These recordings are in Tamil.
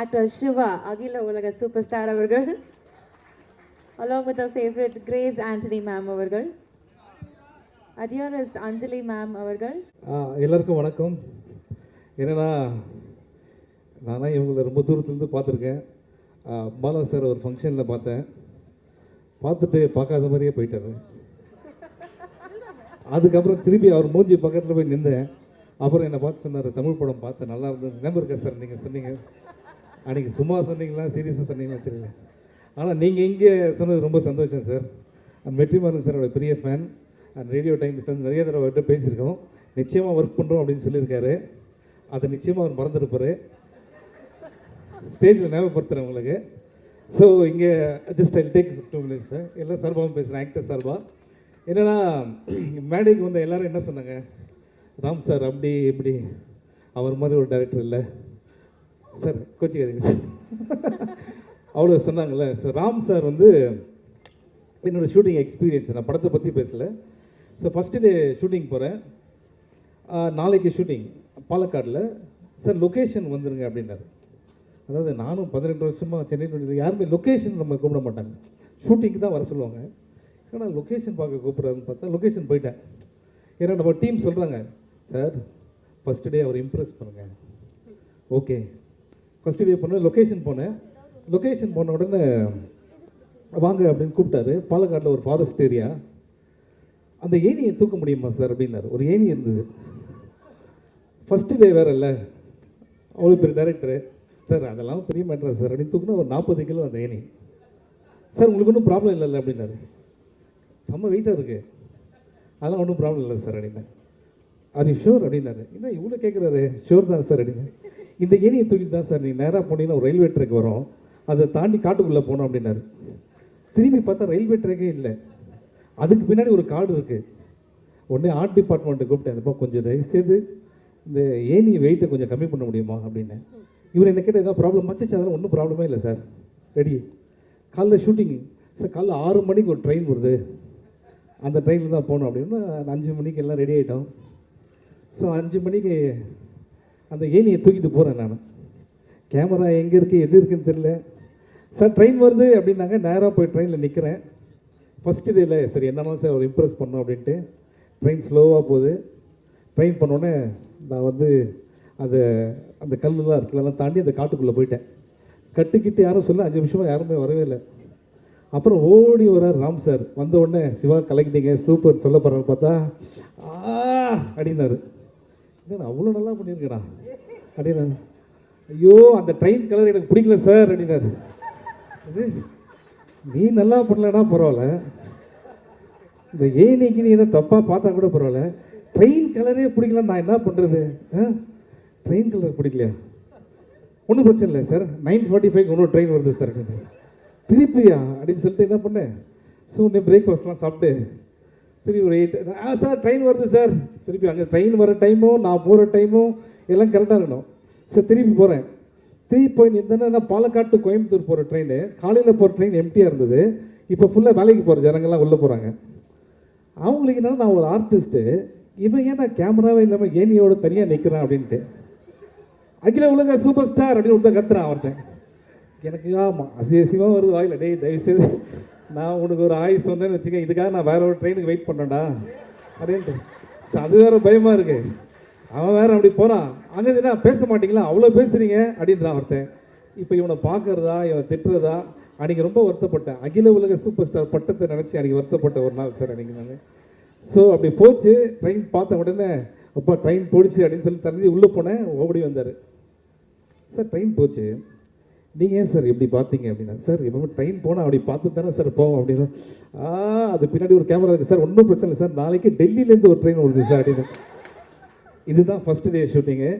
ஆக்டர் சிவா அகில உலக சூப்பர் ஸ்டார் அவர்கள். Along with our favorite Grace Anthony ma'am அவர்கள். Dearest அஞ்சலி மேம் அவர்கள். எல்லாருக்கும் வணக்கம். என்னன்னா நானா இவங்களை ரொம்ப தூரத்துலேருந்து பார்த்துருக்கேன். பாலா சார் ஒரு ஃபங்க்ஷனில் பார்த்தேன். பார்த்துட்டு பார்க்காத மாதிரியே போயிட்டாரு. அதுக்கப்புறம் திருப்பி அவர் மூஞ்சி பக்கத்தில் போய் நின்றேன். அப்புறம் என்னை பார்த்து சொன்னார் தமிழ் படம் பார்த்தேன் நல்லா இருந்தது. ஞாபகம் இருக்கேன் சார் நீங்கள் சொன்னீங்க? அன்றைக்கி சும்மா சொன்னீங்களா சீரியஸாக சொன்னீங்களா தெரியல. ஆனால் நீங்கள் இங்கே சொன்னது ரொம்ப சந்தோஷம் சார் வெற்றிமாறன் சாரோட பெரிய ஃபேன் அண்ட் ரேடியோ டைம்ஸ் வந்து நிறைய தடவை அவர்கிட்ட பேசியிருக்கோம். நிச்சயமாக ஒர்க் பண்ணுறோம் அப்படின்னு சொல்லியிருக்காரு. அதை நிச்சயமாக அவர் மறந்துருப்பார். ஸ்டேஜில் ஞாபகப்படுத்துகிறேன் உங்களுக்கு. ஸோ இங்கே just I take two minutes sir எல்லாம் சார்பாகவும் பேசுகிறேன் ஆக்டர் சார்பாக என்னன்னா மேடைக்கு வந்த எல்லாரும் என்ன சொன்னாங்க? ராம் சார் அப்படி இப்படி. அவர் மாதிரி ஒரு டேரக்டர் இல்லை. சார் கோச்சிக்காதீங்க. சார் அவ்வளோ சொன்னாங்கல்ல. சார் ராம் சார் வந்து என்னோடய ஷூட்டிங் எக்ஸ்பீரியன்ஸ் நான் படத்தை பற்றி பேசலை. ஸோ ஃபஸ்ட்டு டே ஷூட்டிங் போகிறேன் நாளைக்கு ஷூட்டிங் பாலக்காடில். சார் லொக்கேஷன் வந்துடுங்க அப்படின்னாரு. அதாவது நானும் பதினெட்டு வருஷமாக சென்னையில் யாருமே லொக்கேஷன் நம்ம கூப்பிட மாட்டாங்க. ஷூட்டிங்க்கு தான் வர சொல்லுவாங்க. ஏன்னா லொக்கேஷன் பார்க்க கூப்பிட்றாருன்னு பார்த்தா லொக்கேஷன் போயிட்டேன். ஏன்னா நம்ம டீம் சொல்கிறாங்க சார் ஃபஸ்ட் டே அவர் இம்ப்ரெஸ் பண்ணுங்கள் ஓகே ஃபஸ்ட் டே பண்ண லொக்கேஷன் போனேன். லொக்கேஷன் போன உடனே வாங்க அப்படின்னு கூப்பிட்டாரு. பாலக்காட்டில் ஒரு ஃபாரஸ்ட் ஏரியா அந்த ஏணியை தூக்க முடியுமா சார் அப்படின்னாரு. ஒரு ஏணி இருந்தது. ஃபஸ்ட்டு டே வேற இல்லை. அவ்வளோ பெரிய டேரக்டரு சார் அதெல்லாம் பெரிய மேட்ரா சார் அப்படின்னு தூக்குனா ஒரு நாற்பது கிலோ அந்த ஏணி. சார் உங்களுக்கு ஒன்றும் ப்ராப்ளம் இல்லைல்ல அப்படின்னாரு. செம்ம வெயிட்டாக இருக்கு. அதெல்லாம் ஒன்றும் ப்ராப்ளம் இல்லை சார் அப்படின்னா அது ஷூர் அப்படின்னாரு. என்ன இவ்வளோ கேட்குறாரு ஷூர் தான் சார் அப்படின்னு இந்த ஏணியை தூக்கிட்டு தான் சார் நீங்கள் நேராக போனீங்கன்னா ஒரு ரயில்வே ட்ராக் வரும். அதை தாண்டி காட்டுக்குள்ளே போனோம் அப்படின்னாரு. திரும்பி பார்த்தா ரயில்வே ட்ரேக்கே இல்லை. அதுக்கு பின்னாடி ஒரு காடு இருக்குது உடனே ஆர்ட் டிபார்ட்மெண்ட்டை கூப்பிட்டேன் அந்த கொஞ்சம் தயவு செய்து இந்த ஏணி வெயிட்டை கொஞ்சம் கம்மி பண்ண முடியுமா? அப்படின்னு. இவர் என்ன கேட்டால் ஏதாவது ப்ராப்ளம் மச்சிச்சு? அதெல்லாம் ஒன்றும் ப்ராப்ளமே இல்லை சார் ரெடி காலைல ஷூட்டிங் சார் காலைல ஆறு மணிக்கு ஒரு ட்ரெயின் வருது. அந்த ட்ரெயினில் தான் போகணும். அப்படின்னா அஞ்சு மணிக்கு எல்லாம் ரெடி ஆகிட்டோம் ஸோ அஞ்சு மணிக்கு அந்த ஏனியை தூக்கிட்டு போகிறேன் நான். கேமரா எங்கே இருக்குது எது இருக்குன்னு தெரியல. சார் ட்ரெயின் வருது அப்படின்னாங்க. நேராக போய் ட்ரெயினில் நிற்கிறேன் ஃபஸ்ட்டு டேல சரி என்னன்னாலும் சார் அவர் இம்ப்ரெஸ் பண்ணோம் அப்படின்ட்டு. ட்ரெயின் ஸ்லோவாக போகுது. ட்ரெயின் பண்ணோடனே நான் வந்து அந்த அந்த கல்லுலாம் இருக்குல்லாம் தாண்டி அந்த காட்டுக்குள்ளே போயிட்டேன். கட்டுக்கிட்டு யாரும் சொல்ல அஞ்சு நிமிஷமாக யாருமே வரவே இல்லை. அப்புறம் ஓடி வரார் ராம் சார். வந்த உடனே சிவா கலக்கிட்டீங்க. சூப்பர் சொல்ல போகிறான்னு பார்த்தா ஆ அப்படின்னாரு. என்ன அவ்வளோ நல்லா பண்ணியிருக்கேடா அப்படின்னாரு. ஐயோ அந்த ட்ரெயின் கலர் எனக்கு பிடிக்கல சார் அப்படின்னாரு. இது நீ நல்லா பண்ணலன்னா பரவாயில்ல. இந்த ஏனிக்கு நீ ஏதோ தப்பாக பார்த்தா கூட பரவாயில்ல. ட்ரெயின் கலரே பிடிக்கல நான் என்ன பண்ணுறது ட்ரெயின் கலர் பிடிக்கலையா? ஒன்றும் பிரச்சனை இல்லை சார். நைன் ஃபார்ட்டி ஃபைவ் ஒன்றும் ட்ரெயின் வருது சார் அப்படின்னு திருப்பியா? அப்படின்னு சொல்லிட்டு என்ன பண்ணேன்? ஸோ உடனே பிரேக்ஃபாஸ்ட்லாம் சாப்பிட்டு திருப்பி ஒரு எயிட் ஆ சார் ட்ரெயின் வருது சார். திருப்பி அங்கே ட்ரெயின் வர டைமும் நான் போகிற டைமும் எல்லாம் கரெக்டாக இருக்கணும். சரி திருப்பி போகிறேன் திருப்பி போய் நின்றுன்னா பாலக்காடு to கோயம்புத்தூர் போகிற ட்ரெயின் காலையில் போகிற ட்ரெயின் எம்டியாக இருந்தது. இப்போ ஃபுல்லாக வேலைக்கு போகிற ஜனங்கள்லாம் உள்ளே போகிறாங்க அவங்களுக்கு என்னன்னா நான் ஒரு ஆர்டிஸ்ட்டு இவன் ஏன் நான் கேமராவே இல்லாமல் ஏனியோட தனியாக நிற்கிறேன் அப்படின்ட்டு. அகில உலக சூப்பர் ஸ்டார் அப்படின்னு ஒருத்தன் கத்துறான் அவர்கிட்ட. எனக்கு ஆமாம் அசியசியமாக வருது வாயில. டேய் தயவுசெய்து நான் உனக்கு ஒரு ஆயுஸ் சொன்னேன்னு வச்சுக்கேன். இதுக்காக நான் வேற ஒரு ட்ரெயினுக்கு வெயிட் பண்ணேன்டா அப்படின்ட்டு. அது வேற பயமாக இருக்கு. அவன் வேற அப்படி போகிறான் அங்கே என்ன பேச மாட்டீங்களா? அவ்வளோ பேசுறீங்க? அப்படின்றான் ஒருத்தன். இப்போ இவனை பார்க்கறதா இவனை திட்டுறதா அன்றைக்கி ரொம்ப வருத்தப்பட்டேன். அகில உலக சூப்பர் ஸ்டார் பட்டத்தை நினச்சி அன்றைக்கி வருத்தப்பட்ட ஒரு நாள் சார் அன்றைக்கி நான். ஸோ அப்படி போச்சு. ட்ரெயின் பார்த்த உடனே அப்பா ட்ரெயின் போடுச்சு அப்படின்னு சொல்லி தள்ளி உள்ளே போனேன். ஓடி வந்தார். சார் ட்ரெயின் போச்சு. நீங்கள் ஏன் சார் இப்படி பார்த்தீங்க அப்படின்னா சார் இப்போ ட்ரெயின் போனால் அப்படி பார்த்து தானே சார் போவோம் அப்படின்னா ஆ அது பின்னாடி ஒரு கேமரா இருக்குது சார் ஒன்றும் பிரச்சனை இல்லை சார் நாளைக்கு டெல்லியிலேருந்து ஒரு ட்ரெயின் வருது சார் அப்படின்னு. இதுதான் ஃபஸ்ட்டு டே ஷூட்டிங்கு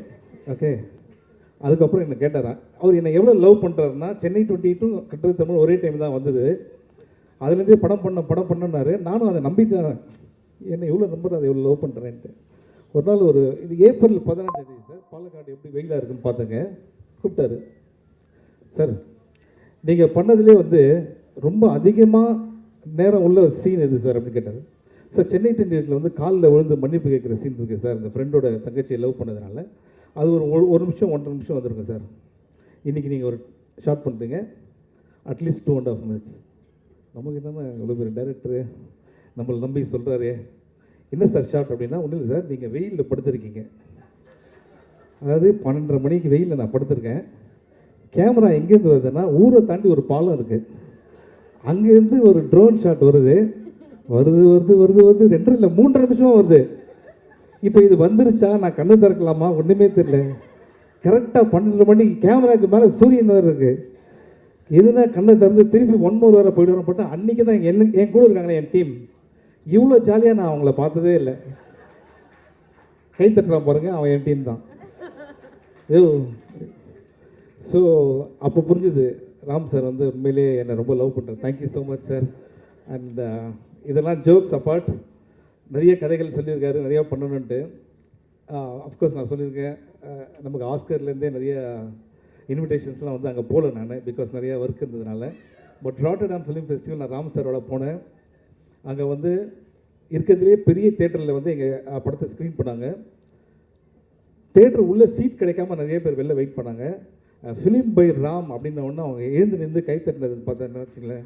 ஓகே அதுக்கப்புறம் என்னை கேட்டாரா அவர் என்னை எவ்வளோ லவ் பண்ணுறாருன்னா சென்னை டுவெண்ட்டி டூ கட்டுரை தமிழ் ஒரே டைம் தான் வந்தது. அதுலேருந்தே படம் பண்ண படம் பண்ணனாரு நானும் அதை நம்பி தான் என்னை எவ்வளோ நம்புறது அதை எவ்வளோ லவ் பண்ணுறேன்ட்டு ஒரு நாள் ஒரு இது ஏப்ரல் பதினஞ்சாம் தேதி சார் பாலக்காடு எப்படி வெயிலாக இருக்குன்னு பார்த்துங்க. கூப்பிட்டாரு. சார் நீங்கள் பண்ணதுலேயே வந்து ரொம்ப அதிகமாக நேரம் உள்ள சீன் எது சார் அப்படின்னு கேட்டார். சார் சென்னை டென்டில் வந்து காலில் விழுந்து மன்னிப்பு கேட்குற சீன் இருக்குது சார். இந்த ஃப்ரெண்டோட தங்கச்சியை லவ் பண்ணதுனால. அது ஒரு ஒரு- நிமிஷம் ஒன்றரை நிமிஷம் வந்திருக்கும் சார். இன்றைக்கி நீங்கள் ஒரு ஷார்ட் பண்ணுறீங்க at least two and half minutes நமக்கு என்னென்ன இவ்வளோ பெரிய டேரக்டரு நம்மளை நம்பி சொல்கிறாரு என்ன சார் ஷார்ட் அப்படின்னா ஒன்றும் இல்லை சார். நீங்கள் வெயிலில் படுத்திருக்கீங்க. அதாவது பன்னெண்டரை மணிக்கு வெயிலில் நான் படுத்திருக்கேன். கேமரா எங்கேருந்து வருதுன்னா ஊரை தாண்டி ஒரு பாலம் இருக்குது அங்கேருந்து ஒரு ட்ரோன் ஷாட் வருது. வருது வருது வருது வருது. ரெண்டரை இல்லை மூன்றரை நிமிஷமாக வருது. இப்போ இது வந்துருச்சா? நான் கண்ணு திறக்கலாமா? ஒன்றுமே தெரியல. கரெக்டாக பன்னெண்டு மணிக்கு கேமராக்கு மேலே சூரியன் வேறு இருக்குது எதுனா கண்ணை திறந்து திருப்பி ஒன் மோர் வேறு போய்ட்டு போட்டு அன்றைக்கி தான் என்ன என் கூட இருக்காங்களே என் டீம் இவ்வளோ ஜாலியாக நான் அவங்கள பார்த்ததே இல்லை. கை தட்டுறான் பாருங்கள் அவன் என் டீம் தான். ஐயோ ஸோ அப்போ புரிஞ்சுது. ராம் சார் வந்து உண்மையிலேயே என்னை ரொம்ப லவ் பண்ணுறேன் thank you so much sir and இதெல்லாம் ஜோக்ஸ் அப்பார்ட் நிறைய கதைகள் சொல்லியிருக்காரு. நிறையா பண்ணணுன்ட்டு அஃப்கோர்ஸ் uh, நான் சொல்லியிருக்கேன். Uh, நமக்கு ஆஸ்கர்லேருந்தே நிறைய இன்விடேஷன்ஸ்லாம் வந்து அங்கே போகல நான் பிகாஸ் நிறையா ஒர்க் இருந்ததுனால. பட் ராட்டர்டாம் ஃபிலிம் ஃபெஸ்டிவல் நான் ராம் சாரோட போனேன். அங்கே வந்து இருக்கிறதுலேயே பெரிய தேட்டரில் வந்து எங்கள் படத்தை ஸ்க்ரீன் பண்ணாங்க. தேட்டர் உள்ளே சீட் கிடைக்காம நிறைய பேர் வெளில வெயிட் பண்ணாங்க. ஃபிலிம் பை ராம் அப்படின்ன உடனே அவங்க எழுந்து நின்று கை தட்டினது பார்த்தா வச்சுங்களேன்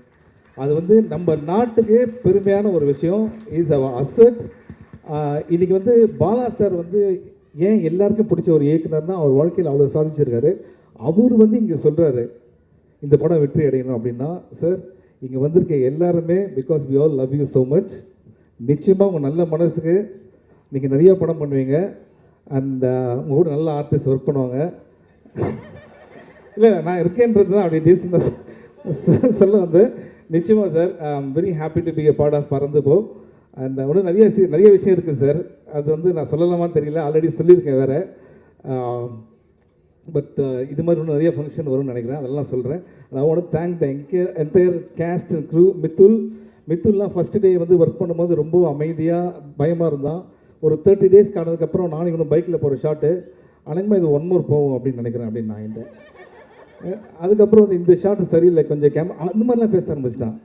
அது வந்து நம்ம நாட்டுக்கே பெருமையான ஒரு விஷயம். இஸ் அவ அசட் இன்னைக்கு வந்து பாலா சார் வந்து ஏன் எல்லாருக்கும் பிடிச்ச ஒரு இயக்குனர்னா அவர் வாழ்க்கையில் அவ்வளோ சாதிச்சிருக்காரு. அவர் வந்து இங்கே சொல்கிறாரு இந்த படம் வெற்றி அடையணும் அப்படின்னா சார் இங்கே வந்திருக்க எல்லாருமே because we all love you so much நிச்சயமாக உங்கள் நல்ல மனசுக்கு நீங்கள் நிறைய படம் பண்ணுவீங்க. அந்த உங்கள் கூட நல்ல ஆர்டிஸ்ட் ஒர்க் பண்ணுவாங்க. இல்லை நான் இருக்கேன்றது தான் அப்படி டீசெண்டாக சொல்ல வந்து நிச்சயமாக sir I am very happy to be a part of Paranthu Po. அந்த ஒன்று நிறைய நிறைய விஷயம் இருக்குது சார் அது வந்து நான் சொல்லலாமான்னு தெரியல. ஆல்ரெடி சொல்லியிருக்கேன் வேறு. பட் இது மாதிரி இன்னும் நிறைய ஃபங்க்ஷன் வரும்னு நினைக்கிறேன். அதெல்லாம் சொல்கிறேன் நான் உனக்கு thank the என்கே entire cast and crew Mithul மித்துல்லாம் first day வந்து ஒர்க் பண்ணும்போது ரொம்ப அமைதியாக பயமாக இருந்தான். ஒரு தேர்ட்டி டேஸ் ஆனதுக்கப்புறம் நானும் இவனும் பைக்கில் போகிற ஷாட்டு அனங்கமாக இது ஒன் மோர் போகும் அப்படின்னு நினைக்கிறேன் அப்படின்னு நான் என்கிட்ட. அதுக்கப்புறம் வந்து இந்த ஷாட் சரியில்லை கொஞ்சம் கேம் அந்த மாதிரிலாம் பேச ஆரம்பிச்சிட்டான்.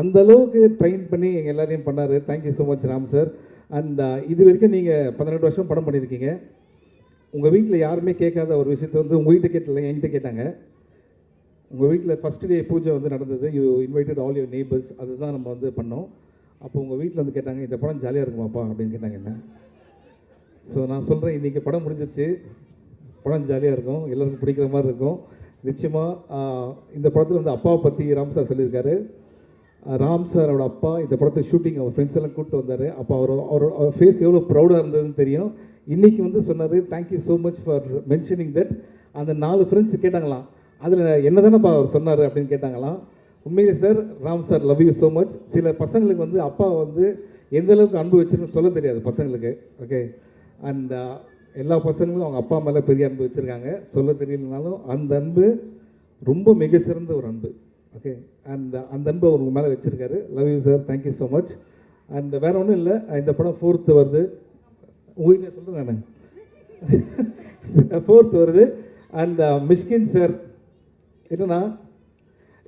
அந்த அளவுக்கு ட்ரெயின் பண்ணி எங்கள் எல்லாரையும் பண்ணார். Thank you so much Ram sir and இது வரைக்கும் நீங்கள் பன்னெண்டு வருஷம் படம் பண்ணியிருக்கீங்க. உங்கள் வீட்டில் யாருமே கேட்காத ஒரு விஷயத்தை வந்து உங்கள் வீட்டை கேட்டல என்கிட்ட கேட்டாங்க. உங்கள் வீட்டில் ஃபஸ்ட் டே பூஜை வந்து நடந்தது. You invited all your neighbours அதுதான் நம்ம வந்து பண்ணோம். அப்போ உங்கள் வீட்டில் வந்து கேட்டாங்க இந்த படம் ஜாலியாக இருக்குமாப்பா? அப்படின்னு கேட்டாங்க என்ன. ஸோ நான் சொல்கிறேன் இன்றைக்கி படம் முடிஞ்சிருச்சு. படம் ஜாலியாக இருக்கும். எல்லாருக்கும் பிடிக்கிற மாதிரி இருக்கும். நிச்சயமாக இந்த படத்தில் வந்து அப்பாவை பற்றி ராம் சார் சொல்லியிருக்காரு. ராம் சாரோட அப்பா இந்த படத்தை ஷூட்டிங் அவர் ஃப்ரெண்ட்ஸ் எல்லாம் கூப்பிட்டு வந்தார். அப்போ அவர் அவர் அவர் ஃபேஸ் எவ்வளோ ப்ரௌடாக இருந்ததுன்னு தெரியும். இன்றைக்கி வந்து சொன்னார் thank you so much for mentioning that அந்த நாலு ஃப்ரெண்ட்ஸ் கேட்டாங்களாம். அதில் என்ன தானேப்பா அவர் சொன்னார் அப்படின்னு கேட்டாங்களாம். உண்மையிலே sir Ram sir love you so much சில பசங்களுக்கு வந்து அப்பா வந்து எந்த அளவுக்கு அன்பு வச்சுருன்னு சொல்ல தெரியாது பசங்களுக்கு. ஓகே அண்ட் எல்லா பசங்களும் அவங்க அப்பா மேலே பெரிய அன்பு வச்சுருக்காங்க. சொல்ல தெரியலனாலும் அந்த அன்பு ரொம்ப மிகச்சிறந்த ஒரு அன்பு. ஓகே அண்ட் அந்த அன்பு அவர் உங்கள் மேலே வச்சுருக்காரு. Love you sir thank you so much and வேறு ஒன்றும் இல்லை. இந்த படம் ஃபோர்த்து வருது. உங்ககிட்ட சொல்கிறேன் நான். ஃபோர்த் வருது. அண்ட் மிஷ்கின் சார் என்னன்னா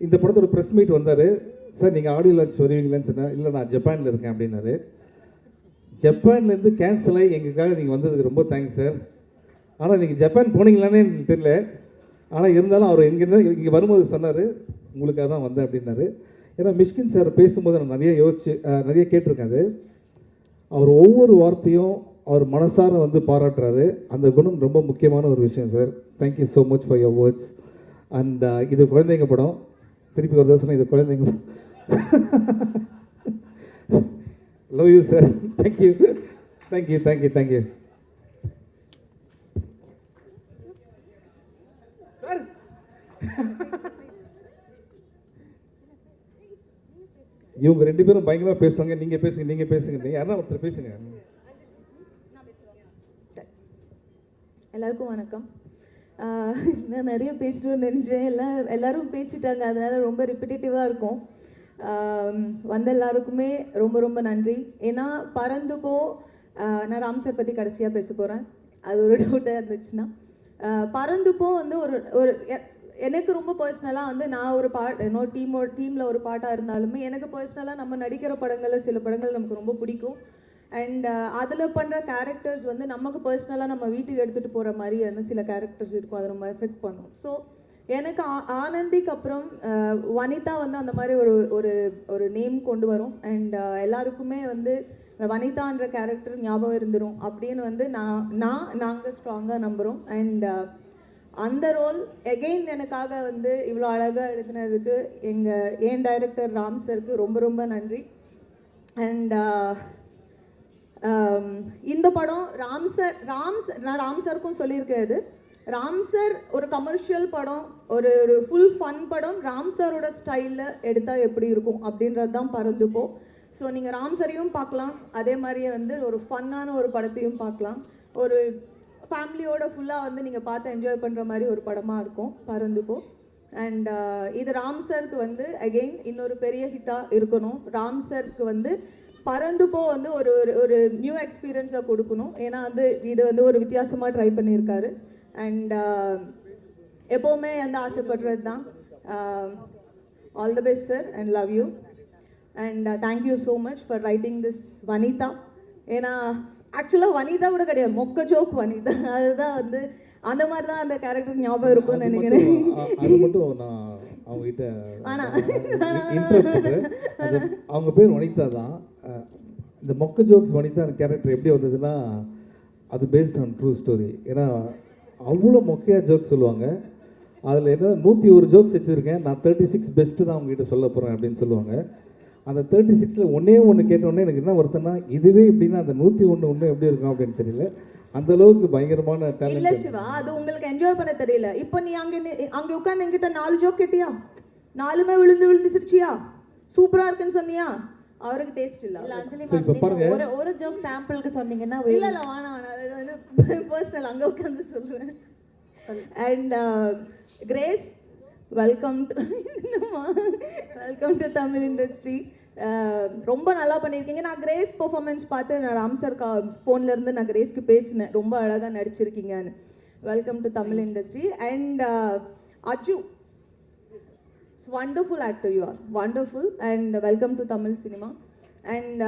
இந்த படத்தோட ப்ரெஸ் மீட் வந்தார். சார் நீங்கள் ஆடியோ லான்ச் வருவீங்களான்னு சொன்னேன் இல்லை நான் ஜப்பானில் இருக்கேன் அப்படின்னாரு. ஜப்பான்லேருந்து கேன்சல் ஆகி எங்களுக்காக நீங்கள் வந்ததுக்கு ரொம்ப தேங்க்ஸ் சார் ஆனால் நீங்கள் ஜப்பான் போனீங்களானே எனக்கு தெரியல. ஆனால் இருந்தாலும் அவர் எங்கேருந்து இங்கே வரும்போது சொன்னார் உங்களுக்காக தான் வந்தேன் அப்படின்னாரு. ஏன்னா மிஷ்கின் சார் பேசும்போது நான் நிறைய யோசிச்சு நிறைய கேட்டிருக்கேன் அது. அவர் ஒவ்வொரு வார்த்தையும் அவர் மனசார வந்து பாராட்டுறாரு. அந்த குணம் ரொம்ப முக்கியமான ஒரு விஷயம் sir thank you so much for your words and இது குழந்தைங்க படம். திருப்பி ஒரு தோசனை இது குழந்தைங்க love you sir thank you thank you thank you thank you sir இவங்க ரெண்டு பேரும் பயங்கரமா பேசுவாங்க நீங்க பேசுங்க நீங்க பேசுங்க. நீங்க யாரா ஒருத்தர் பேசுங்க. எல்லாருக்கும் வணக்கம். நான் நிறைய பேசணும்னு நினைச்சேன். எல்லாம் எல்லாரும் பேசிட்டாங்க. அதனால ரொம்ப ரிப்பிட்டேட்டிவாக இருக்கும். வந்த எல்லாருக்குமே ரொம்ப ரொம்ப நன்றி. ஏன்னா பறந்து போ நான் ராம் சார் பற்றி கடைசியாக பேச போகிறேன் அது ஒரு டவுட்டாக இருந்துச்சுன்னா. பறந்துப்போ பறந்து போ வந்து ஒரு ஒரு எ- எனக்கு ரொம்ப பர்சனலாக வந்து நான் ஒரு பாட் இன்னொரு டீமோ டீமில் ஒரு பாட்டாக இருந்தாலுமே எனக்கு பர்சனலாக நம்ம நடிக்கிற படங்களில் சில படங்கள் நமக்கு ரொம்ப பிடிக்கும். அண்ட் அதில் பண்ணுற கேரக்டர்ஸ் வந்து நமக்கு பர்சனலாக நம்ம வீட்டுக்கு எடுத்துகிட்டு போகிற மாதிரி வந்து சில கேரக்டர்ஸ் இருக்கும். அதை நம்ம எஃபெக்ட் பண்ணும். ஸோ எனக்கு ஆ- ஆனந்திக்கு அப்புறம் வனிதா வந்து அந்த மாதிரி ஒரு ஒரு ஒரு நேம் கொண்டு வரும். அண்ட் எல்லாருக்குமே வந்து வனிதான்ற கேரக்டர் ஞாபகம் இருந்துரும். அப்படின்னு வந்து நான் நான் நாங்கள் ஸ்ட்ராங்காக நம்புகிறோம் அண்ட் அந்த ரோல் எகெயின் எனக்காக வந்து இவ்வளோ அழகாக எழுதினதுக்கு எங்கள் ஏன் டைரக்டர் ராம் சருக்கு ரொம்ப ரொம்ப நன்றி. அண்ட் இந்த படம் ராம் சார் ராம் சார் நான் ராம் சருக்கும் சொல்லியிருக்கேன் இது ராம் சார் ஒரு கமர்ஷியல் படம் ஒரு ஒரு ஃபுல் ஃபன் படம் ராம் சாரோட ஸ்டைலில் எடுத்தால் எப்படி இருக்கும் அப்படின்றது தான் பறந்துப்போம் ஸோ நீங்கள் ராம் சரையும் பார்க்கலாம். அதே மாதிரியே வந்து ஒரு ஃபன்னான ஒரு படத்தையும் பார்க்கலாம். ஒரு ஃபேமிலியோட ஃபுல்லாக வந்து நீங்கள் பார்த்து என்ஜாய் பண்ணுற மாதிரி ஒரு படமாக இருக்கும். பறந்துப்போ அண்ட் இது ராம் சருக்கு வந்து அகெயின் இன்னொரு பெரிய ஹிட்டாக இருக்கணும். ராம் சருக்கு வந்து பறந்துப்போ வந்து ஒரு ஒரு ஒரு நியூ எக்ஸ்பீரியன்ஸாக கொடுக்கணும். ஏன்னா வந்து இது வந்து ஒரு வித்தியாசமாக ட்ரை பண்ணியிருக்காரு. அண்ட் எப்போவுமே வந்து ஆசைப்படுறது தான் all the best sir and love you and thank you so much for writing this Vanitha ஏன்னா ஆக்சுவலாக வனிதா கூட கிடையாது. மொக்க ஜோக் வனிதா அதுதான் வந்து அந்த மாதிரி தான் அந்த கேரக்டர் ஞாபகம் இருக்கும்னு நினைக்கிறேன். அது மட்டும் நான் அவங்க கிட்ட அவங்க பேர் வனிதா தான். இந்த மொக்க ஜோக்ஸ் வனிதா கேரக்டர் எப்படி வந்ததுன்னா அது பேஸ்ட் ஆன் ட்ரூ ஸ்டோரி ஏன்னா அவ்வளோ மொக்கையாக ஜோக்ஸ் சொல்லுவாங்க. அதில் என்ன நூற்றி ஒரு ஜோக்ஸ் வச்சுருக்கேன். நான் தேர்ட்டி சிக்ஸ் பெஸ்ட்டு தான் அவங்ககிட்ட சொல்ல போகிறேன் அப்படின்னு சொல்லுவாங்க. அந்த தேர்ட்டி சிக்ஸில் ஒன்றே ஒன்று கேட்டோடனே எனக்கு என்ன வருத்தம்னா இதுவே இப்படின்னா அந்த நூற்றி ஒன்று ஒன்று எப்படி இருக்கும் அப்படின்னு தெரியல. அந்த அளவுக்கு பயங்கரமான இல்ல டேலண்ட் சிவா அது உங்களுக்கு என்ஜாய் பண்ண தெரியல. இப்போ நீ அங்க அங்க உட்கார்ந்து என்கிட்ட நாலு ஜோக் கேட்டியா? நாலுமே விழுந்து விழுந்து சிரிச்சியா? சூப்பரா இருக்குன்னு சொன்னியா? அவருக்கு டேஸ்ட் இல்ல இல்ல அஞ்சலி மேம். ஒரு ஒரு ஜோக் சாம்பிளுக்கு சொன்னீங்கன்னா இல்ல இல்ல வேணாம் வேணாம். அது வந்து பர்சனல் அங்க உட்கார்ந்து சொல்றேன். And Grace welcome to welcome to Tamil industry ரொம்ப நல்லா பண்ணியிருக்கீங்க. நான் கிரேஸ் பெர்ஃபார்மன்ஸ் பார்த்து நான் ராம் சார் கா ஃபோன்ல இருந்து நான் கிரேஸ்க்கு பேசினேன். ரொம்ப அழகா நடிச்சிருக்கீங்கன்னு. Welcome to Tamil industry and Aju wonderful actor you are wonderful and welcome to Tamil cinema and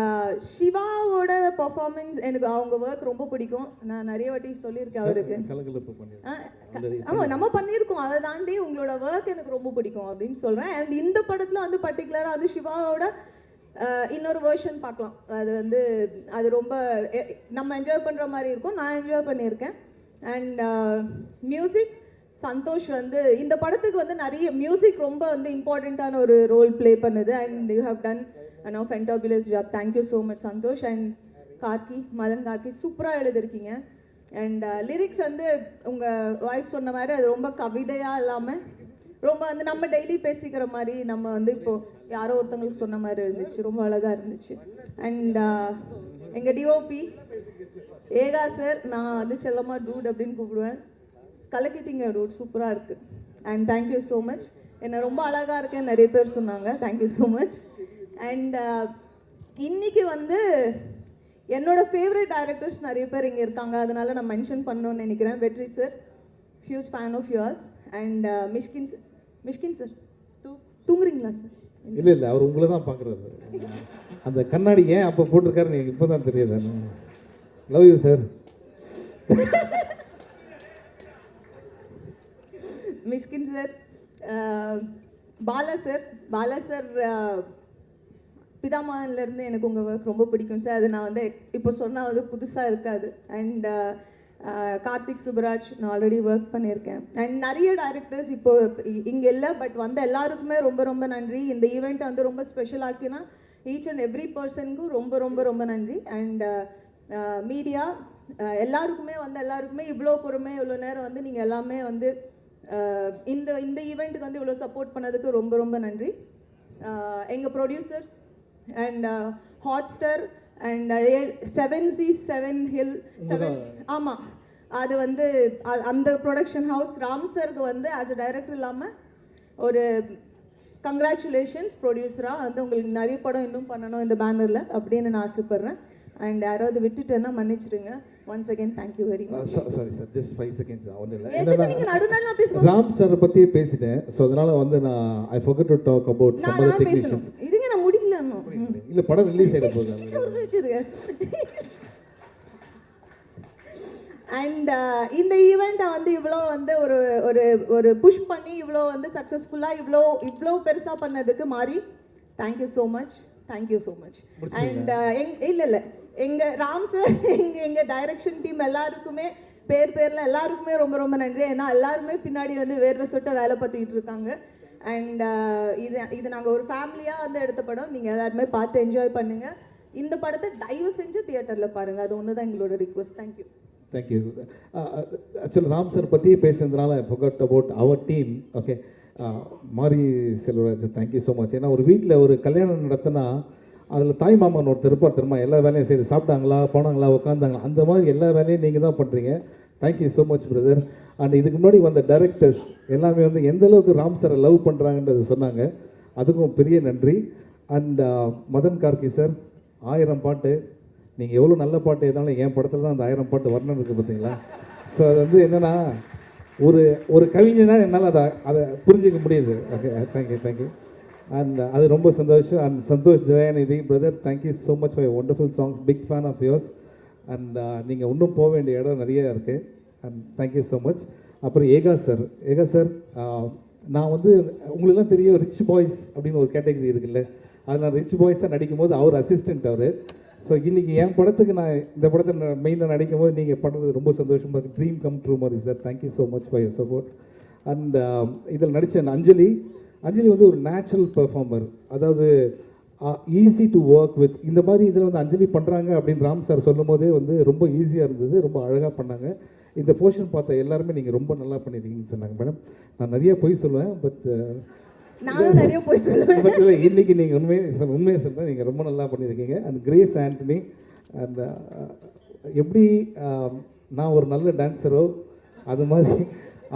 சிவாவோட performance எனக்கு அவங்க ஒர்க் ரொம்ப பிடிக்கும். நான் நிறைய வாட்டி சொல்லியிருக்கேன் அவருக்கு. கலகலப்பு பண்ணி ஆ, ஆமா நம்ம பண்ணியிருக்கோம். அதை தாண்டி உங்களோட ஒர்க் எனக்கு ரொம்ப பிடிக்கும் அப்படின்னு சொல்றேன். அண்ட் இந்த படத்துல வந்து பர்டிகுலரா வந்து சிவாவோட இன்னொரு வேர்ஷன் பார்க்கலாம். அது வந்து அது ரொம்ப நம்ம என்ஜாய் பண்ற மாதிரி இருக்கும். நான் என்ஜாய் பண்ணியிருக்கேன். அண்ட் மியூசிக் சந்தோஷ் வந்து இந்த படத்துக்கு வந்து நிறைய மியூசிக் ரொம்ப வந்து இம்பார்ட்டண்ட்டான ஒரு ரோல் ப்ளே பண்ணுது. And you have done and fantabulous job thank you so much Santhosh. And Karky Madhan Karky சூப்பராக எழுதிருக்கீங்க அண்ட் லிரிக்ஸ் uh, வந்து உங்கள் ஒய்ஃப் சொன்ன மாதிரி அது ரொம்ப கவிதையாக இல்லாமல் ரொம்ப வந்து நம்ம டெய்லி பேசிக்கிற மாதிரி நம்ம வந்து இப்போது யாரோ ஒருத்தங்களுக்கு சொன்ன மாதிரி இருந்துச்சு. ரொம்ப அழகாக இருந்துச்சு. அண்ட் எங்கள் டிஓபி ஏகா சார் நான் வந்து செல்லமாக டூட் அப்படின்னு கூப்பிடுவேன். கலக்கிட்டீங்க டூட் சூப்பராக இருக்குது அண்ட் தேங்க்யூ ஸோ மச் என்ன ரொம்ப அழகாக இருக்கேன் நிறைய பேர் சொன்னாங்க. தேங்க்யூ ஸோ மச் அண்ட் இன்னைக்கு வந்து என்னோட ஃபேவரட் டைரக்டர்ஸ் நிறைய பேர் இங்கே இருக்காங்க. அதனால நான் மென்ஷன் பண்ணணும்னு நினைக்கிறேன். Vetri sir huge fan of yours and Mysskin sir Mysskin sir தூ தூங்குறீங்களா சார் இல்ல இல்ல. அவர் உங்களை தான் பார்க்குறாரு அந்த கண்ணாடி ஏன் அப்போ போட்டிருக்காரு எனக்கு இப்போ தான் தெரியுது. Love you sir Mysskin sir Bala sir Bala sir பிதாமகன்லேருந்து எனக்கு உங்கள் ஒர்க் ரொம்ப பிடிக்கும் சார். அது நான் வந்து இப்போ சொன்னால் வந்து புதுசாக இருக்காது. அண்ட் கார்த்திக் சுப்ராஜ் நான் ஆல்ரெடி ஒர்க் பண்ணியிருக்கேன். அண்ட் நிறைய டைரக்டர்ஸ் இப்போ இங்கே இல்லை பட் வந்த எல்லாருக்குமே ரொம்ப ரொம்ப நன்றி. இந்த ஈவெண்ட்டை வந்து ரொம்ப ஸ்பெஷல் ஆக்கினா ஈச் அண்ட் எவ்ரி பர்சனுக்கும் ரொம்ப ரொம்ப ரொம்ப நன்றி. அண்ட் மீடியா எல்லாருக்குமே வந்து எல்லாருக்குமே இவ்வளோ பொறுமை இவ்வளோ நேரம் வந்து நீங்கள் எல்லாமே வந்து இந்த இந்த ஈவெண்ட்டுக்கு வந்து இவ்வளோ சப்போர்ட் பண்ணதுக்கு ரொம்ப ரொம்ப நன்றி. எங்கள் producers and Hotstar and seven C seven hill seven ஆமாம் அது வந்து அந்த ப்ரொடக்ஷன் ஹவுஸ் ராம் சருக்கு வந்து ஆஸ் அ டைரக்டர் இல்லாமல் ஒரு கங்க்ராச்சுலேஷன்ஸ் ப்ரொடியூசராக வந்து உங்களுக்கு நிறைய படம் இன்னும் பண்ணணும் இந்த பேனரில் அப்படின்னு நான் ஆசைப்பட்றேன். அண்ட் யாராவது விட்டுட்டேன்னா மன்னிச்சிடுங்க. Once again thank you very much sorry sir just five seconds ஒன்றும் இல்லை ராம் சார் பற்றியே பேசிட்டேன். ஸோ அதனால் வந்து நான் I forgot to talk about some other இதுங்க நான் முடியல இல்லை படம் ரிலீஸ் ஆகிட போகுது அண்ட் uh, இந்த ஈவெண்ட்டை வந்து இவ்வளோ வந்து ஒரு ஒரு ஒரு புஷ் பண்ணி இவ்வளோ வந்து சக்ஸஸ்ஃபுல்லாக இவ்வளோ இவ்வளோ பெருசாக பண்ணதுக்கு மாறி thank you so much thank you so much and எங் இல்லை இல்லை. எங்கள் ராம் சார் எங்கள் எங்கள் டைரக்ஷன் டீம் எல்லாருக்குமே பேர் பேரில் எல்லாருக்குமே ரொம்ப ரொம்ப நன்றி. ஏன்னா எல்லாருமே பின்னாடி வந்து வேர்வை சொட்ட வேலை பார்த்துக்கிட்டு இருக்காங்க. அண்ட் இது இது நாங்கள் ஒரு ஃபேமிலியாக வந்து எடுத்த படம். நீங்கள் எல்லாருமே பார்த்து என்ஜாய் பண்ணுங்கள் இந்த படத்தை தயவு செஞ்சு தியேட்டரில் பாருங்கள் அது ஒன்று தான் எங்களோட request thank you thank you actually Ram sir பற்றி பேசுனதுனால forgot about our team okay Mari Selvaraj thank you so much ஏன்னா ஒரு வீட்டில் ஒரு கல்யாணம் நடத்தினா அதில் தாய் மாமன் ஒருத்தர் இருப்பார் திரும்ப எல்லா வேலையும் சரி சாப்பிட்டாங்களா போனாங்களா உட்காந்தாங்களா அந்த மாதிரி எல்லா வேலையும் நீங்கள் தான் பண்ணுறீங்க thank you so much brother and இதுக்கு முன்னாடி வந்த டேரக்டர்ஸ் எல்லாமே வந்து எந்த அளவுக்கு ராம் சாரை லவ் பண்ணுறாங்கன்றது சொன்னாங்க. அதுக்கும் பெரிய நன்றி. அண்ட் மதன் கார்கி சார் ஆயிரம் பாட்டு. நீங்கள் எவ்வளோ நல்ல பாட்டு இருந்தாலும் என் படத்தில் தான் அந்த ஆயிரம் பாட்டு வரணும் இருக்குது பார்த்தீங்களா ஸோ அது வந்து என்னென்னா ஒரு ஒரு கவிஞனா என்னால் அதை அதை புரிஞ்சிக்க முடியுது. ஓகே தேங்க்யூ தேங்க்யூ அண்ட் அது ரொம்ப சந்தோஷம். And Santhosh Jayanidhi brother thank you so much for wonderful song big fan of yours and நீங்கள் இன்னும் போக வேண்டிய இடம் நிறைய இருக்குது அண்ட் தேங்க்யூ ஸோ மச் அப்புறம் ஏகா சார் ஏகா சார் uh, நான் வந்து உங்களுக்குலாம் தெரியும் ரிச் பாய்ஸ் அப்படின்னு ஒரு கேட்டகரி இருக்குல்ல. அதில் ரிச் பாய்ஸாக நடிக்கும் போது அவர் அசிஸ்டண்ட் அவர். ஸோ இன்றைக்கி என் படத்துக்கு நான் இந்த படத்தை நான் மெயினாக நடிக்கும் போது நீங்கள் பண்ணுறது ரொம்ப சந்தோஷமாக இருக்குது ட்ரீம் கம் ட்ரூ மாதிரி sir thank you so much for your support and இதில் நடித்த அஞ்சலி அஞ்சலி வந்து ஒரு நேச்சுரல் பெர்ஃபார்மர் அதாவது ஈஸி டு ஒர்க் வித் இந்த மாதிரி இதில் வந்து அஞ்சலி பண்ணுறாங்க அப்படின்னு ராம் சார் சொல்லும் போதே வந்து ரொம்ப ஈஸியாக இருந்தது. ரொம்ப அழகாக பண்ணாங்க. இந்த போர்ஷன் பார்த்த எல்லாருமே நீங்கள் ரொம்ப நல்லா பண்ணியிருக்கீங்கன்னு சொன்னாங்க மேடம் நான் நிறைய பொய் சொல்லுவேன் பட் நானும் நிறைய போய் சொல்லுவேன். இன்னைக்கு நீங்கள் உண்மையை சொல் உண்மையை சொல்ல நீங்கள் ரொம்ப நல்லா பண்ணியிருக்கீங்க. அந்த கிரேஸ் ஆண்டனி அந்த எப்படி um, நான் ஒரு நல்ல டான்ஸரோ அது மாதிரி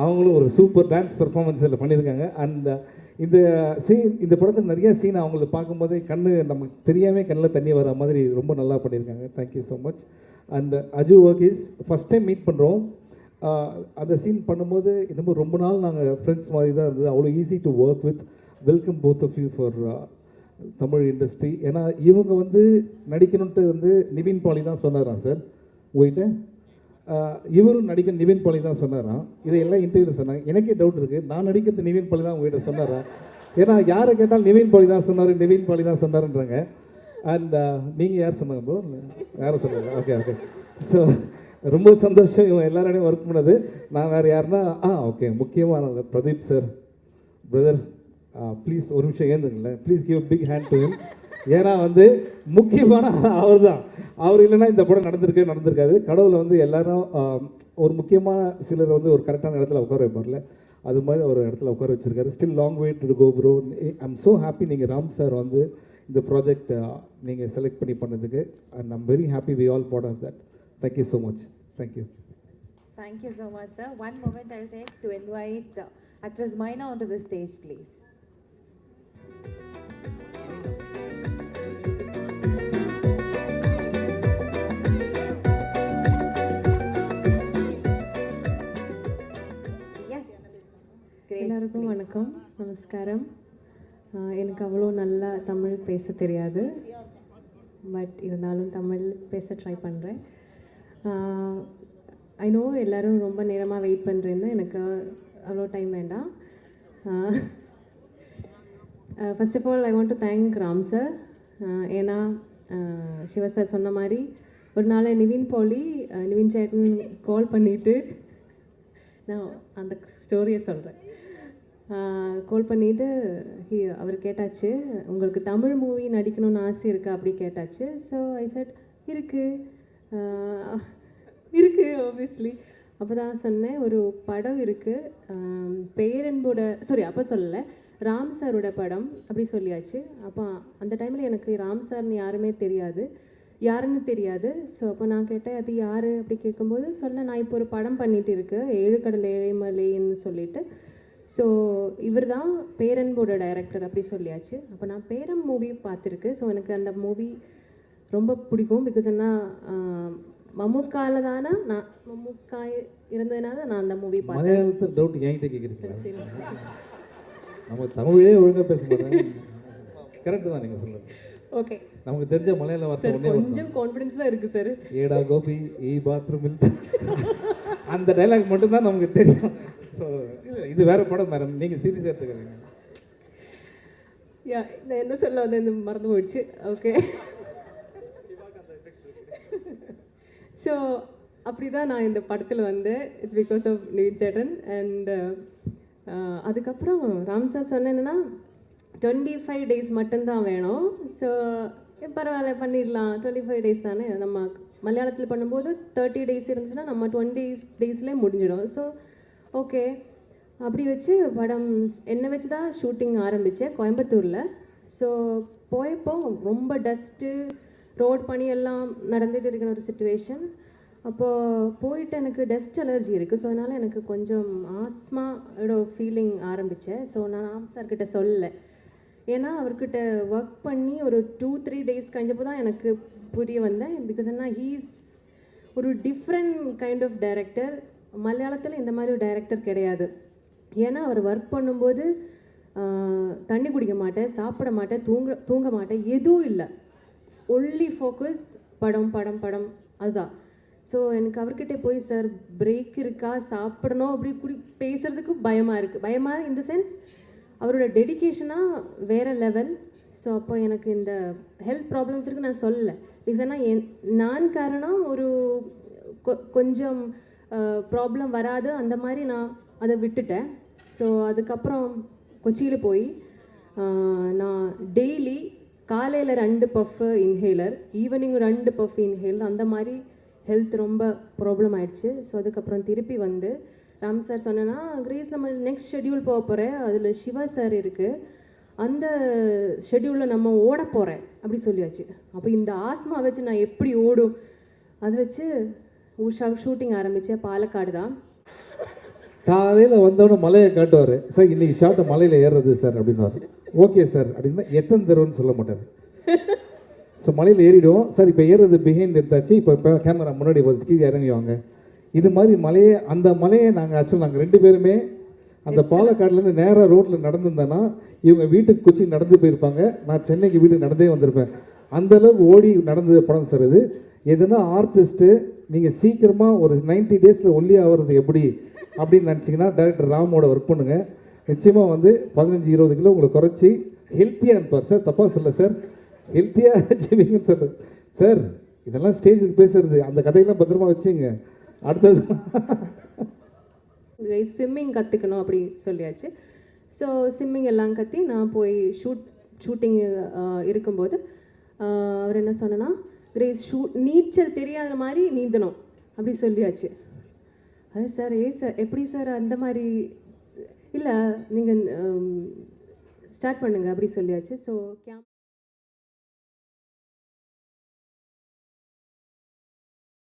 அவங்களும் ஒரு சூப்பர் டான்ஸ் பெர்ஃபார்மன்ஸ் இதில் பண்ணியிருக்காங்க. அண்ட் uh, இந்த சீன் இந்த படத்தில் நிறைய சீன் அவங்கள பார்க்கும்போதே கண்ணு நமக்கு தெரியாமல் கண்ணில் தண்ணி வர மாதிரி ரொம்ப நல்லா பண்ணியிருக்காங்க. Thank you so much and Aju okay is first time meet பண்ணுறோம் அந்த சீன் பண்ணும்போது என்னமோ ரொம்ப நாள் நாங்கள் ஃப்ரெண்ட்ஸ் மாதிரி தான் இருந்தது அவ்வளோ easy to work with welcome both of you for Tamil industry ஏன்னா இவங்க வந்து நடிக்கணுன்ட்டு வந்து நிவின் பாலி தான் சொன்னாராம் சார். உங்ககிட்ட? இவரும் நடிக்க நிவின் பாலி தான் சொன்னாராம். இதையெல்லாம் இன்டர்வியூவில் சொன்னாங்க. எனக்கே டவுட் இருக்குது நான் நடிக்கிறது நிவின் பாலி தான் உங்ககிட்ட சொன்னாரா? ஏன்னா யாரை கேட்டால் நிவின் பாலி தான் சொன்னார் நிவின் பாலி தான் சொன்னாருன்றாங்க. அண்ட் நீங்கள் யார் சொன்னாங்க ப்ரோ யாரும் சொன்னாங்க? ஓகே ஓகே ஸோ ரொம்ப சந்தோஷம். இவன் எல்லாரோடையும் ஒர்க் பண்ணது. நான் வேறு யாருன்னா ஆ ஓகே முக்கியமானது பிரதீப் சார் பிரதர் ப்ளீஸ் ஒரு நிமிஷம் ஏந்துங்களேன். Please give big hand to him ஏன்னா வந்து முக்கியமான அவர் தான் அவர் இல்லைன்னா இந்த படம் நடந்திருக்கே நடந்திருக்காது. கடவுளை வந்து எல்லாரும் ஒரு முக்கியமான சிலர் வந்து ஒரு கரெக்டான இடத்துல உட்கார வைப்பார்ல. அது மாதிரி ஒரு இடத்துல உட்கார வச்சுருக்காரு. Still long wait to go bro I'm so happy நீங்கள் ராம் சார் வந்து இந்த ப்ராஜெக்ட் நீங்கள் செலக்ட் பண்ணி பண்ணதுக்கு. And I'm very happy we all part of that thank you so much thank you Thank you so much, sir. One moment I'll take to invite uh, actress Maina onto the stage, please. எல்லாருக்கும். வணக்கம் நமஸ்காரம் எனக்கு அவ்வளோ நல்லா தமிழ் பேச தெரியாது பட் இருந்தாலும் தமிழ் பேச ட்ரை பண்ணுறேன் ஐ நோ எல்லாரும் ரொம்ப நேரமாக வெயிட் பண்ணுறேன்னு எனக்கு அவ்வளோ டைம் வேண்டாம். First of all I want to thank Ram sir ஏன்னா சிவ சார் சொன்ன மாதிரி ஒரு நாள் நிவின் போலி நிவின் சேட்டன் கால் பண்ணிவிட்டு நான் அந்த ஸ்டோரியை சொல்கிறேன் கால் பண்ணிவிட்டு அவர் கேட்டாச்சு உங்களுக்கு தமிழ் மூவி நடிக்கணும்னு ஆசை இருக்கா? அப்படி கேட்டாச்சு. ஸோ ஐ செட் இருக்கு. இருக்குது இருக்கு ஆப்வியஸ்லி அப்போ தான் சொன்னேன் ஒரு படம் இருக்குது பேரன்போட சாரி அப்போ சொல்லலை. ராம் சாரோட படம் அப்படி சொல்லியாச்சு. அப்போ அந்த டைமில் எனக்கு ராம் சார்னு யாருமே தெரியாது. யாருன்னு தெரியாது. ஸோ அப்போ நான் கேட்டேன் அது யார்? அப்படி கேட்கும்போது சொன்னேன் நான் இப்போ ஒரு படம் பண்ணிகிட்டு இருக்கு. ஏழு கடல் ஏழைமலைன்னு சொல்லிட்டு. ஸோ இவர் தான் பேரன்போட டைரக்டர் அப்படி சொல்லியாச்சு. அப்போ நான் பேரம் மூவி பார்த்துருக்கு. ஸோ எனக்கு அந்த மூவி ரொம்ப பிடிக்கும் பிகாஸ் என்ன மம்முக்கால தானே? நான் மம்முக்கா இருந்ததுனால நான் அந்த மூவி பார்த்தேன். மலையாளத்தில் டவுட் என்கிட்ட கேட்குறீங்களா நம்ம தமிழே ஒழுங்காக பேச மாட்டேன் கரெக்டு தான் நீங்கள் சொல்லுங்கள் ஓகே நமக்கு தெரிஞ்ச மலையாள வார்த்தை கொஞ்சம் கான்ஃபிடென்ஸ் தான் இருக்கு சார் ஏடா கோபி ஈ பாத்ரூமில் அந்த டைலாக் மட்டும்தான் நமக்கு தெரியும். ஸோ இது வேற படம் மேடம் நீங்கள் சீரியஸாக எடுத்துக்கிறீங்க. யா நான் என்ன சொல்ல வந்தேன் மறந்து போயிடுச்சு. ஓகே ஸோ அப்படி தான் நான் இந்த படத்தில் வந்தேன் it's because of Nivin and அதுக்கப்புறம் ராம் சார் என்னென்னா டுவெண்ட்டி ஃபைவ் டேஸ் மட்டும்தான் வேணும். ஸோ பரவாயில்ல பண்ணிடலாம். டுவெண்ட்டி ஃபைவ் டேஸ் தானே? நம்ம மலையாளத்தில் பண்ணும்போது தேர்ட்டி டேஸ் இருந்துச்சுன்னா நம்ம டுவெண்ட்டி டேஸ்லேயே முடிஞ்சிடும். ஸோ ஓகே அப்படி வச்சு படம் என்னை வச்சு தான் ஷூட்டிங் ஆரம்பித்தேன் கோயம்புத்தூரில். ஸோ போயப்போ ரொம்ப டஸ்ட்டு ரோட் பணியெல்லாம் எல்லாம் இருக்கிற ஒரு சுச்சுவேஷன் அப்போது போயிட்டு எனக்கு டஸ்ட் அலர்ஜி இருக்குது ஸோ அதனால் எனக்கு கொஞ்சம் ஆஸ்மாவோட ஃபீலிங் ஆரம்பித்தேன் ஸோ நான் ஆம் சார்கிட்ட சொல்லலை. ஏன்னா அவர்கிட்ட ஒர்க் பண்ணி ஒரு டூ த்ரீ டேஸ் கழிஞ்சப்போ தான் எனக்கு புரிய வந்தேன். பிகாஸ் என்ன ஹீஸ் ஒரு டிஃப்ரெண்ட் கைண்ட் ஆஃப் டைரக்டர் மலையாளத்தில் இந்த மாதிரி ஒரு டைரக்டர் கிடையாது. ஏன்னா அவர் ஒர்க் பண்ணும்போது தண்ணி குடிக்க மாட்டேன் சாப்பிட மாட்டேன் தூங்க தூங்க மாட்டேன் எதுவும் இல்லை. ஒன்லி ஃபோக்கஸ் படம் படம் படம் அதுதான். ஸோ எனக்கு அவர்கிட்ட போய் சார் பிரேக் இருக்கா? சாப்பிடணும்? அப்படி குடி பேசுகிறதுக்கு பயமாக இருக்குது பயமாக இந்த சென்ஸ் அவரோட டெடிகேஷனாக வேறு லெவல் ஸோ அப்போ எனக்கு இந்த ஹெல்த் ப்ராப்ளம்ஸ் இருக்கு நான் சொல்லலை. ரீசனாக என் நான் காரணம் ஒரு கொ- கொஞ்சம் ப்ராப்ளம் வராது. அந்த மாதிரி நான் அதை விட்டுட்டேன். ஸோ அதுக்கப்புறம் கொச்சியில் போய் நான் டெய்லி காலையில் ரெண்டு பஃப்பு இன்ஹேலர் ஈவினிங் ரெண்டு பஃப் இன்ஹேலர் அந்த மாதிரி ஹெல்த் ரொம்ப ப்ராப்ளம் ஆயிடுச்சு. ஸோ அதுக்கப்புறம் திருப்பி வந்து ராம் சார் சொன்னேன்னா கிரேஸ் நம்ம நெக்ஸ்ட் ஷெட்யூல் போக போகிறேன் அதில் சிவா சார் இருக்குது அந்த ஷெட்யூலில் நம்ம ஓட போகிறேன் அப்படி சொல்லியாச்சு. அப்போ இந்த ஆஸ்மா வச்சு நான் எப்படி ஓடும்? அதை வச்சு உஷா ஷூட்டிங் ஆரம்பித்தேன் பாலக்காடு தான். காலையில் வந்தவொடனே மலையை காட்டுவார். சார் இன்னைக்கு ஷார்ட்டை மலையில் ஏறுறது சார் அப்படின்னு ஓகே சார் அப்படின்னா எத்தனை தருவன்னு சொல்ல மாட்டார். ஸோ மலையில் ஏறிடுவோம். சார் இப்போ ஏறுறது பிஹைண்ட் எடுத்தாச்சு. இப்போ இப்போ கேமரா முன்னாடி வந்து கீழே இறங்கிவாங்க இது மாதிரி மலையை அந்த மலையை நாங்கள் ஆக்சுவல் நாங்கள் ரெண்டு பேருமே அந்த பாலக்காடுலேருந்து நேராக ரோட்டில் நடந்திருந்தேன்னா இவங்க வீட்டுக்கு கொச்சி நடந்து போயிருப்பாங்க. நான் சென்னைக்கு வீட்டுக்கு நடந்தே வந்திருப்பேன். அந்தளவுக்கு ஓடி நடந்த படம் சார் இது. எதுனா ஆர்டிஸ்ட்டு நீங்கள் சீக்கிரமாக ஒரு 90 டேஸில் ஒல்லி ஆகிறது எப்படி அப்படின்னு நினச்சிங்கன்னா டேரக்டர் ராமோட ஒர்க் பண்ணுங்கள் நிச்சயமாக வந்து பதினஞ்சு இருபது கிலோ உங்களை குறைச்சி ஹெல்த்தியாக இருப்பார் சார் தப்பாக சொல்ல சார் ஹெல்த்தியாக ஜீவிங்கன்னு சொல்கிறேன் சார் இதெல்லாம் ஸ்டேஜுக்கு பேசுறது. அந்த கதையெல்லாம் பத்திரமா வச்சுங்க. அடுத்தது ஸ்விம்மிங் கற்றுக்கணும் அப்படி சொல்லியாச்சு. ஸோ ஸ்விம்மிங் எல்லாம் கற்றி நான் போய் ஷூட் ஷூட்டிங் இருக்கும்போது அவர் என்ன சொன்னேன்னா கிரேஸ் ஷூ நீச்சல் தெரியாத மாதிரி நீந்தணும். அப்படி சொல்லியாச்சு. அது சார் ஏ சார் எப்படி சார் அந்த மாதிரி இல்லை நீங்கள் ஸ்டார்ட் பண்ணுங்கள் அப்படி சொல்லியாச்சு. So game